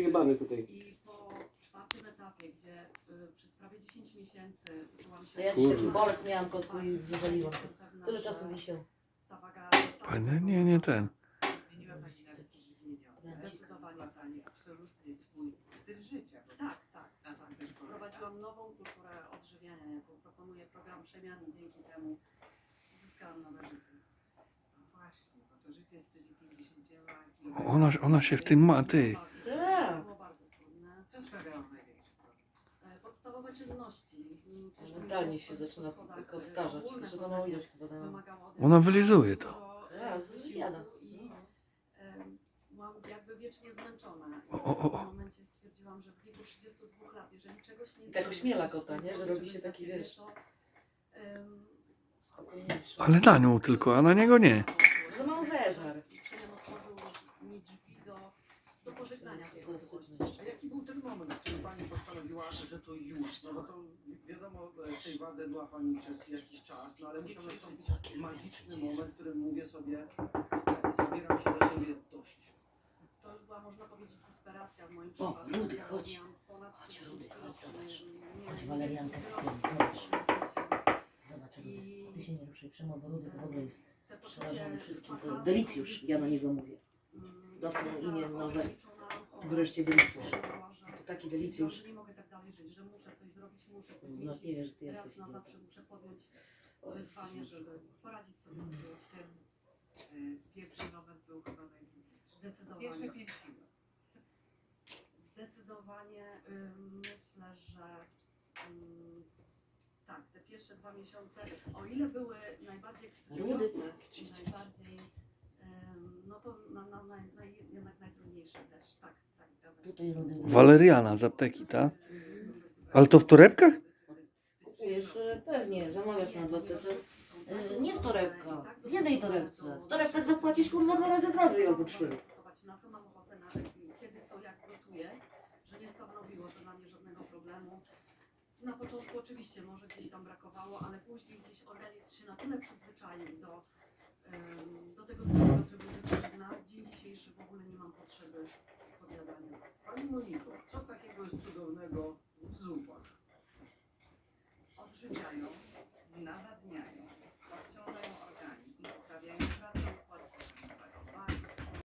przyjebany tutaj. I po czwartym etapie, gdzie y, przez prawie 10 miesięcy czułam się... Ja dziś taki bolec miałam kotku i wywaliłam. Jestem pewna, Tyle że czasu wisiał. ta waga została Fajne? Nie, nie ten. Zmieniła Pani na jakiś zmieniony. Zdecydowanie. Ma Pani absolutnie swój styl życia. bo Tak, tak. Na tym też polega. Wprowadziłam nową kulturę odżywiania, jaką proponuje program przemian i dzięki temu zyskałam nowe życie. No właśnie, bo to życie z tymi 50 Ona, ona się w tym ma, ty. Podstawowe czynności. Mentalnie się zaczyna e, ogólne Jeszcze za chodzenie ilość chyba dałam. wymagało ode Ona mnie wylizuje to. Ja, e, zjada. wysiłku I em, byłam jakby wiecznie zmęczona. I O, o, w o. pewnym momencie stwierdziłam, że w wieku 32 lat, jeżeli czegoś nie Tak zrobię, ośmiela czegoś kota, nie? Że zrobię, robi się czegoś dla taki, siebie, wiesz. to, em, Spokojniejszy. Ale na nią tylko, a na niego nie. Za mało zeżar. Przemian otworzył mi drzwi do, do pożegnania tej. A jaki był ten moment, w którym Pani postanowiła, że to już? No bo to wiadomo, e, w tej wadze była Pani przez jakiś czas, no ale musiał nastąpić magiczny moment, w którym mówię sobie, okej, zabieram się za siebie dość. To już była, można powiedzieć, desperacja w moim O, przypadku. Rudy, chodź. miałam ponad Chodź, 110 Rudy, chodź, lat, zobacz. nie- nie- Chodź, waleriankę nie- zobacz. Zobacz, Rudy. Ty się nie ruszaj, Przemo, bo Rudy to w ogóle jest te przerażony wszystkim. To Delicjusz, ja na niego mówię. mm, Dostał imię nowe. Wreszcie Delicjusz. że taki delicjusz. że Nie mogę tak dalej żyć, że muszę coś zrobić, muszę coś No zmienić. nie wiesz, że ty Raz jesteś. na idiotą. zawsze muszę podjąć O, wyzwanie, żeby poradzić sobie z tym. Ten y, pierwszy moment był chyba najtrudniejszy. Zdecydowanie. Pierwsze pięć. Zdecydowanie ym, myślę, że ym, tak, te pierwsze dwa miesiące, o ile były najbardziej ekscytujące i najbardziej, ym, no to na, na, na, na, jednak najtrudniejsze też, tak, tak. Tutaj Rudy. Waleriana z apteki, tak? Ale to w torebkach? Kupujesz e, pewnie, zamawiasz na dwa aptece. E, Nie w torebkach, w jednej torebce. W torebkach zapłacisz kurwa dwa razy drożej albo trzy. Na co mam ochotę, na kiedy, co, jak gotuję, że nie stanowiło to dla mnie żadnego problemu. Na początku oczywiście może gdzieś tam brakowało, ale później gdzieś organizm się na tyle przyzwyczaił do, em, do tego samego w ogóle nie mam potrzeby odpowiadania. Pani Moniko, co takiego jest cudownego